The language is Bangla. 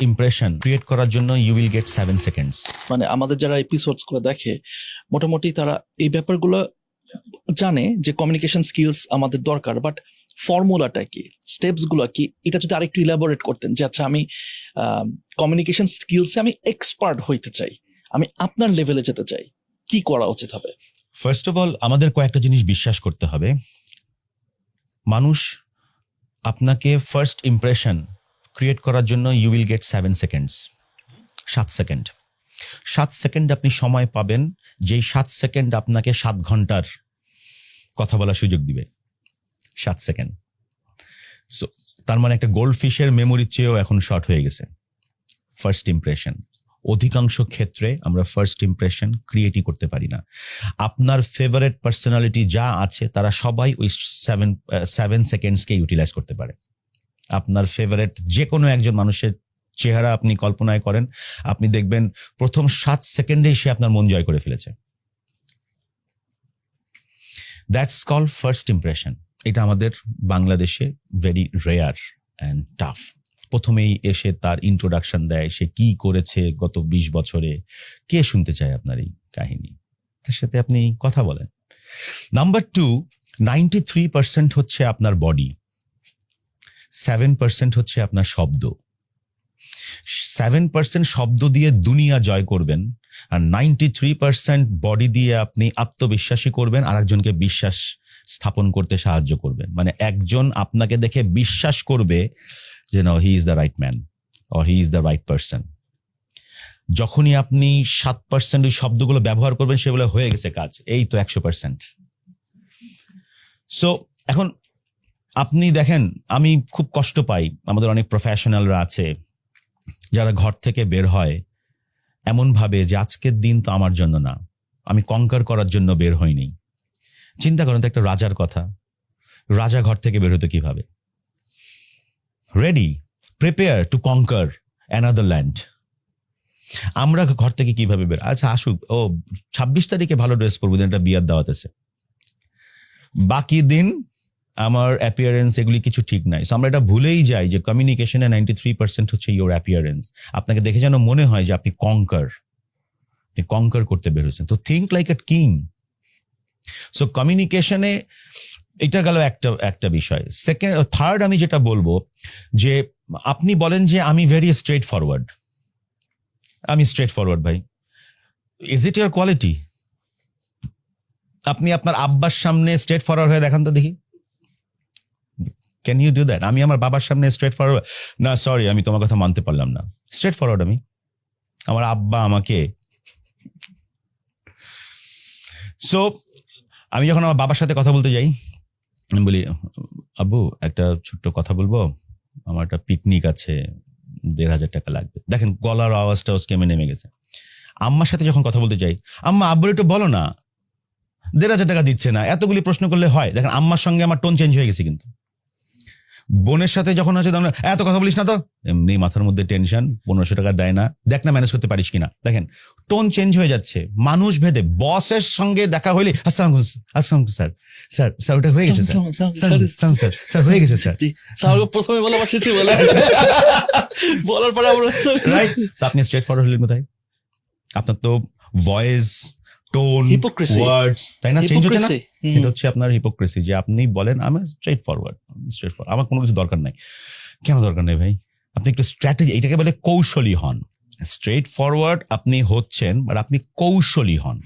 ইমপ্রেশন ক্রিয়েট করার জন্য you will get seven seconds মানে আমাদের যারা এপিসোডসগুলো দেখে মোটামুটি তারা এই ব্যাপারগুলো জানে যে কমিউনিকেশন স্কিলস আমাদের দরকার বাট ফর্মুলাটা কি স্টেপসগুলো কি এটা যদি আরেকটু ইলাবোরেট করতেন যে আচ্ছা আমি কমিউনিকেশন স্কিলসে আমি এক্সপার্ট হইতে চাই আমি আপনার লেভেলে যেতে চাই কি করা উচিত হবে? ফার্স্ট অফ অল আমাদের কয়েকটা জিনিস বিশ্বাস করতে হবে। মানুষ আপনাকে ফার্স্ট ইমপ্রেশন ক্রিয়েট করার জন্য you will get seven seconds সাত সেকেন্ড সাত সেকেন্ড আপনি সময় পাবেন, যেই সাত সেকেন্ড আপনাকে সাত ঘণ্টার কথা বলার সুযোগ দিবে। সাত সেকেন্ড সো তার মানে একটা গোল্ড ফিশের মেমোরির চেয়েও এখন শর্ট হয়ে গেছে। ফার্স্ট ইমপ্রেশন অধিকাংশ ক্ষেত্রে আমরা ফার্স্ট ইমপ্রেশন ক্রিয়েটই করতে পারি না। আপনার ফেভারেট পার্সোনালিটি যা আছে, তারা সবাই ওই সেভেন সেভেন সেকেন্ডসকে ইউটিলাইজ করতে পারে। আপনার ফেভারেট যে কোনো একজন মানুষের চেহারা আপনি কল্পনায় করেন, আপনি দেখবেন প্রথম সাত সেকেন্ডেই সে আপনার মন জয় করে ফেলেছে। দ্যাটস কল ফার্স্ট ইমপ্রেশন এটা আমাদের বাংলাদেশে ভেরি রেয়ার অ্যান্ড টাফ প্রথমেই এসে তার ইন্ট্রোডাকশন দেয়, সে কি করেছে গত বিশ বছরে, কে শুনতে চায় আপনার এই কাহিনী? তার সাথে আপনি কথা বলেন। Number two ninety three percent হচ্ছে আপনার বডি সেভেন পার্সেন্ট হচ্ছে আপনার শব্দ। সেভেন পার্সেন্ট শব্দ দিয়ে দুনিয়া জয় করবেন আর নাইনটি থ্রি পার্সেন্ট বডি দিয়ে আপনি আত্মবিশ্বাসী করবেন আর একজনকে বিশ্বাস স্থাপন করতে সাহায্য করবেন মানে একজন আপনাকে দেখে বিশ্বাস করবে যে no he is the right man or he is the right person যখনই আপনি সাত পার্সেন্ট ওই শব্দগুলো ব্যবহার করবেন সেগুলো হয়ে গেছে কাজ। এই তো একশো পার্সেন্ট সো এখন আপনি দেখেন, আমি খুব কষ্ট পাই। আমাদের অনেক প্রফেশনালরা আছে, যারা ঘর থেকে বের হয় এমন ভাবে যে আজকের দিন তো আমার জন্য না, আমি কঙ্কার করার জন্য বের হইনি। চিন্তা করেন তো, একটা রাজার কথা। রাজা ঘর থেকে বের হতো কীভাবে? Ready prepare to conquer another land আমরা ঘর থেকে কীভাবে বের আচ্ছা আসুক। ও, ছাব্বিশ তারিখে ভালো ড্রেস পরবো, দিন একটা বিয়ার দাওয়াত আছে। বাকি দিন আমার অ্যাপিয়ারেন্স এগুলি কিছু ঠিক নাই। সো আমরা এটা ভুলেই যাই যে কমিউনিকেশনে নাইনটি থ্রি পার্সেন্ট হচ্ছে ইউর অ্যাপিয়ারেন্স আপনাকে দেখে যেন মনে হয় যে আপনি কঙ্কার আপনি কঙ্কার করতে বেরোছেন তো think like a king so কমিউনিকেশনে এটা গেল একটা একটা বিষয়। সেকেন্ড থার্ড আমি যেটা বলব যে আপনি বলেন যে আমি ভেরি স্ট্রেট ফরওয়ার্ড আমি স্ট্রেট ফরওয়ার্ড ভাই। ইজ ইট ইয়ার কোয়ালিটি আপনি আপনার আব্বার সামনে স্ট্রেট ফরওয়ার্ড হয়ে দেখান তো দেখি। ক্যান ইউ ডু দ্যাট আমি আমার বাবার সামনে স্ট্রেট ফরওয়ার্ড না সরি আমি তোমার কথা মানতে পারলাম না। স্ট্রেট ফরওয়ার্ড আমি। আমার আব্বা আমাকে সো আমি যখন আমার বাবার সাথে কথা বলতে যাই, আমি বলি, আব্বু, একটা ছোট্ট কথা বলব? আমার একটা পিকনিক আছে, দেড় হাজার টাকা লাগবে। দেখেন, গলার আওয়াজটা কেমে নেমে গেছে। আম্মার সাথে যখন কথা বলতে যাই, আম্মা, আব্বুর একটু বলো না। দেড় হাজার টাকা দিচ্ছে না। এতগুলি প্রশ্ন করলে হয়? দেখেন, আম্মার সঙ্গে আমার টোন চেঞ্জ হয়ে গেছে কিন্তু। বোনের সাথে যখন আছে তখন এত কথা বলিস না তো? এমনি মাথার মধ্যে টেনশন পনেরোশো টাকা দেয় না। দেখ না ম্যানেজ করতে পারিস কিনা। দেখেন টোন চেঞ্জ হয়ে যাচ্ছে। মানুষ ভেদে বসের সঙ্গে দেখা হইলে আসসালাম আসসালাম স্যার। স্যার স্যার ওটা হয়ে গেছে স্যার। স্যার হয়ে গেছে স্যার। স্যার প্রথমে বলে বলে। বলার পরে আমরা রাইট আপনি স্ট্রেট ফরওয়ার্ড হলেন কোথায়? আপনার তো ভয়েস টোন ওয়ার্ডস তাই না? চেঞ্জ হচ্ছে না? এটা হচ্ছে আপনার হিপোক্রেসি যে আপনি বলেন আমি স্ট্রেট ফরওয়ার্ড স্ট্রেট ফরওয়ার্ড আমার কোনো কিছু দরকার নাই। কেন দরকার নেই ভাই? আপনি একটু স্ট্র্যাটেজি এটাকে বলে কৌশলী হন। স্ট্রেট ফরওয়ার্ড আপনি হচ্ছেন বাট আপনি কৌশলী হন।